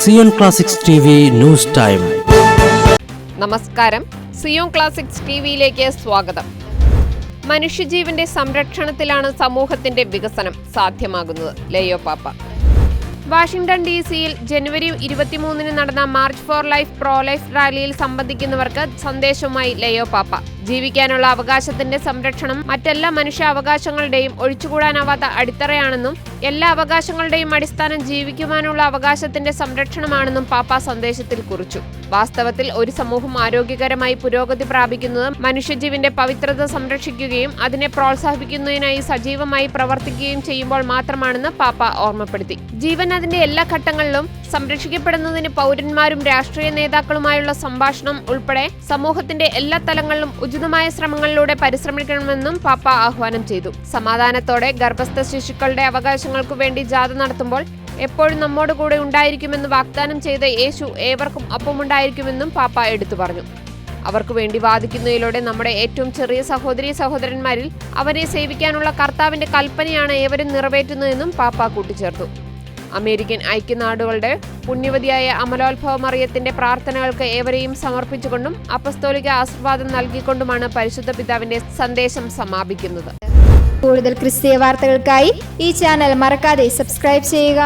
Zion classics T news time. നമസ്കാരം. Zion classics ടിവിയിലേക്ക് സ്വാഗതം. മനുഷ്യജീവന്റെ സംരക്ഷണത്തിലാണ് സമൂഹത്തിന്റെ വികസനം സാധ്യമാകുന്നത്. ലയോ പാപ്പ. വാഷിംഗ്ടൺ ഡി സിയിൽ ജനുവരി ഇരുപത്തിമൂന്നിന് നടന്ന March for life pro life റാലിയിൽ സംബന്ധിക്കുന്നവർക്ക് സന്ദേശവുമായി ലയോ പാപ്പ. ജീവിക്കാനുള്ള അവകാശത്തിന്റെ സംരക്ഷണം മറ്റെല്ലാ മനുഷ്യാവകാശങ്ങളുടെയും ഒഴിച്ചുകൂടാനാവാത്ത അടിത്തറയാണെന്നും എല്ലാ അവകാശങ്ങളുടെയും അടിസ്ഥാനം ജീവിക്കുവാനുള്ള അവകാശത്തിന്റെ സംരക്ഷണമാണെന്നും പാപ്പ സന്ദേശത്തിൽ കുറിച്ചു. വാസ്തവത്തിൽ ഒരു സമൂഹം ആരോഗ്യകരമായി പുരോഗതി പ്രാപിക്കുന്നത് മനുഷ്യജീവിന്റെ പവിത്രത സംരക്ഷിക്കുകയും അതിനെ പ്രോത്സാഹിപ്പിക്കുന്നതിനായി സജീവമായി പ്രവർത്തിക്കുകയും ചെയ്യുമ്പോൾ മാത്രമാണെന്ന് പാപ്പ ഓർമ്മപ്പെടുത്തി. ജീവൻ അതിന്റെ എല്ലാ ഘട്ടങ്ങളിലും സംരക്ഷിക്കപ്പെടുന്നതിന് പൗരന്മാരും രാഷ്ട്രീയ നേതാക്കളുമായുള്ള സംഭാഷണം ഉൾപ്പെടെ സമൂഹത്തിന്റെ എല്ലാ തലങ്ങളിലും ഉചിതമായ ശ്രമങ്ങളിലൂടെ പരിശ്രമിക്കണമെന്നും പാപ്പ ആഹ്വാനം ചെയ്തു. സമാധാനത്തോടെ ഗർഭസ്ഥ ശിശുക്കളുടെ അവകാശങ്ങൾക്കു വേണ്ടി ജാഥ നടത്തുമ്പോൾ എപ്പോഴും നമ്മോട് കൂടെ ഉണ്ടായിരിക്കുമെന്ന് വാഗ്ദാനം ചെയ്ത യേശു ഏവർക്കും ഒപ്പമുണ്ടായിരിക്കുമെന്നും പാപ്പ എടുത്തു പറഞ്ഞു. അവർക്ക് വേണ്ടി വാദിക്കുന്നതിലൂടെ നമ്മുടെ ഏറ്റവും ചെറിയ സഹോദരി സഹോദരന്മാരിൽ അവരെ സേവിക്കാനുള്ള കർത്താവിന്റെ കൽപ്പനയാണ് ഏവരും നിറവേറ്റുന്നതെന്നും പാപ്പ കൂട്ടിച്ചേർത്തു. അമേരിക്കൻ ഐക്യനാടുകളുടെ പുണ്യവതിയായ അമലോത്ഭവ മറിയത്തിന്റെ പ്രാർത്ഥനകൾക്ക് ഏവരെയും സമർപ്പിച്ചുകൊണ്ടും അപ്പസ്തോലിക ആശീർവാദം നൽകിക്കൊണ്ടുമാണ് പരിശുദ്ധ പിതാവിന്റെ സന്ദേശം സമാപിക്കുന്നത്. കൂടുതൽ ക്രിസ്തീയ വാർത്തകൾക്കായി ഈ ചാനൽ മറക്കാതെ സബ്സ്ക്രൈബ് ചെയ്യുക.